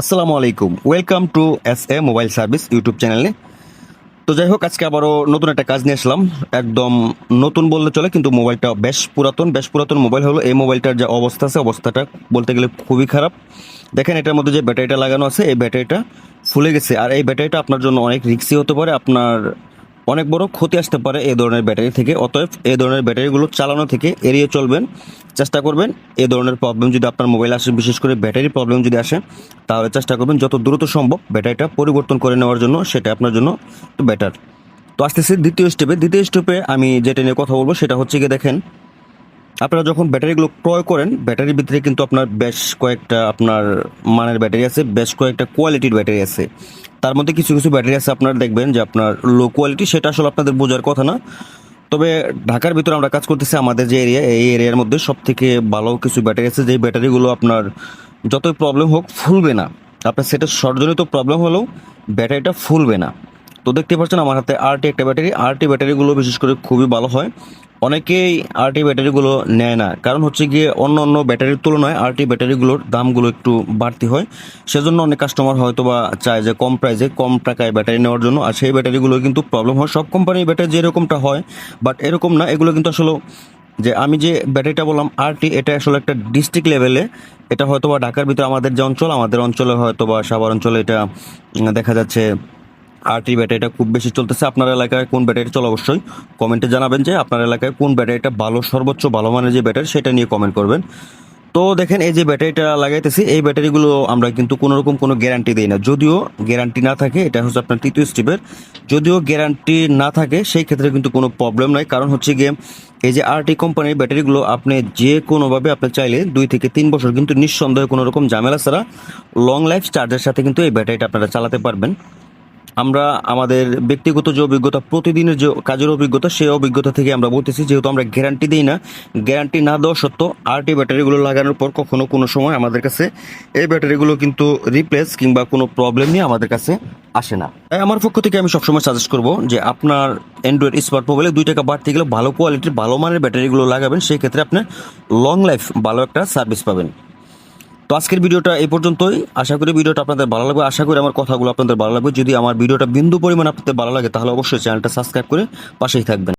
আসসালামু আলাইকুম। Welcome to S A mobile service YouTube চ্যানেলে তো যাই হোক, আজকে আবারও নতুন একটা কাজ নিয়ে আসলাম। একদম নতুন বললে চলে, কিন্তু মোবাইলটা বেশ পুরাতন। বেশ পুরাতন মোবাইল হলো। এই মোবাইলটার যে অবস্থা আছে, অবস্থাটা বলতে গেলে খুবই খারাপ। দেখেন, এটার মধ্যে যে ব্যাটারিটা লাগানো আছে, এই ব্যাটারিটা ফুলে গেছে। আর এই ব্যাটারিটা আপনার জন্য অনেক রিক্সি হতে পারে। আপনার অনেক বড় ক্ষতি আসতে পারে এই ধরনের ব্যাটারি থেকে। অতএব এই ধরনের ব্যাটারিগুলো চালানো থেকে এড়িয়ে চলবেন। চেষ্টা করবেন এ ধরনের প্রবলেম যদি আপনার মোবাইল আসে, বিশেষ করে ব্যাটারি প্রবলেম যদি আসে, তাহলে চেষ্টা করবেন যত দ্রুত সম্ভব ব্যাটারিটা পরিবর্তন করে নেওয়ার জন্য, সেটা আপনার জন্য বেটার তো আসতেছে দ্বিতীয় স্টেপে দ্বিতীয় স্টেপে আমি যেটা নিয়ে কথা বলব, সেটা হচ্ছে গিয়ে দেখেন, আপনারা যখন ব্যাটারিগুলো ক্রয় করেন ব্যাটারির ভিতরে কিন্তু আপনার বেশ কয়েকটা আপনার মানের ব্যাটারি আছে, বেশ কয়েকটা কোয়ালিটির ব্যাটারি আছে। তার মধ্যে কিছু কিছু ব্যাটারি আছে, আপনার দেখবেন যে আপনার লো কোয়ালিটি সেটা আসলে আপনাদের বোঝার কথা না। তবে ঢাকার ভিতরে আমরা কাজ করতেছি আমাদের যে এরিয়া এই এরিয়ার মধ্যে সব থেকে ভালো কিছু ব্যাটারি আছে যে ব্যাটারিগুলো আপনার যতই প্রবলেম হোক, ফুলবে না। আপনার সেটা সর্জনিত প্রবলেম হলেও ব্যাটারিটা ফুলবে না। তো দেখতে পাচ্ছেন আমার হাতে আরটি একটা ব্যাটারি। আরটি ব্যাটারিগুলো বিশেষ করে খুবই ভালো হয়। অনেকেই আরটি ব্যাটারিগুলো নেয় না। কারণ হচ্ছে গিয়ে অন্য অন্য ব্যাটারির তুলনায় আরটি ব্যাটারিগুলোর দামগুলো একটু বাড়তি হয়। সেজন্য অনেক কাস্টমার হয়তো বা চায় যে কম প্রাইসে কম টাকায় ব্যাটারি নেওয়ার জন্য। আর সেই ব্যাটারিগুলো কিন্তু প্রবলেম হয়। সব কোম্পানির ব্যাটারি যেরকমটা হয় বাট এরকম না। এগুলো কিন্তু আসলে যে আমি যে ব্যাটারিটা বললাম, আরটি, এটা আসলে একটা ডিস্ট্রিক্ট লেভেলে এটা হয়তো বা ঢাকার ভিতরে আমাদের যে অঞ্চল, আমাদের অঞ্চলে হয়তো বা সাভার অঞ্চলে এটা দেখা যাচ্ছে। আরটি ব্যাটারিটা খুব বেশি চলতেছে। আপনার এলাকায় কোন ব্যাটারি চলে অবশ্যই কমেন্টে জানাবেন যে আপনার এলাকায় কোন ব্যাটারিটা ভালো, সর্বোচ্চ, ভালো মানের যে ব্যাটারি সেটা নিয়ে কমেন্ট করবেন। তো দেখেন, এই যে ব্যাটারিটা লাগাইতেছি, এই ব্যাটারিগুলো আমরা কিন্তু কোনো রকম কোনো গ্যারান্টি দিই না। যদিও গ্যারান্টি না থাকে, এটা হচ্ছে আপনার তৃতীয় স্টেপের যদিও গ্যারান্টি না থাকে, সেই ক্ষেত্রে কিন্তু কোনো প্রবলেম নাই। কারণ হচ্ছে গিয়ে, এই যে আরটি কোম্পানির ব্যাটারিগুলো আপনি যে কোনোভাবে আপনি চাইলে দুই থেকে তিন বছর কিন্তু নিঃসন্দেহে কোনো রকম ঝামেলা ছাড়া লং লাইফ চার্জের সাথে কিন্তু এই ব্যাটারিটা আপনারা চালাতে পারবেন। আমরা আমাদের ব্যক্তিগত যে অভিজ্ঞতা, প্রতিদিনের যে কাজের অভিজ্ঞতা, সেই অভিজ্ঞতা থেকে আমরা বলতেছি, যেহেতু আমরা গ্যারান্টি দিই না গ্যারান্টি না দেওয়া সত্ত্বেও আরটি ব্যাটারিগুলো লাগানোর পর কখনো কোনো সময় আমাদের কাছে এই ব্যাটারিগুলো কিন্তু রিপ্লেস কিংবা কোনো প্রবলেম নিয়ে আমাদের কাছে আসে না। তাই আমার পক্ষ থেকে আমি সবসময় সাজেস্ট করব যে আপনার অ্যান্ড্রয়েড স্মার্ট মোবাইলে দুই টাকা বাড়তে গেলে ভালো কোয়ালিটির ভালো মানের ব্যাটারিগুলো লাগাবেন, সেই ক্ষেত্রে আপনি লং লাইফ ভালো একটা সার্ভিস পাবেন। তো আজকের ভিডিওটা এই পর্যন্তই। আশা করি ভিডিওটা আপনাদের ভালো লাগবে। আশা করি আমার কথাগুলো আপনাদের ভালো লাগবে। যদি আমার ভিডিওটা বিন্দু পরিমাণ আপনাদের ভালো লাগে, তাহলে অবশ্যই চ্যানেলটা সাবস্ক্রাইব করে পাশেই থাকবেন।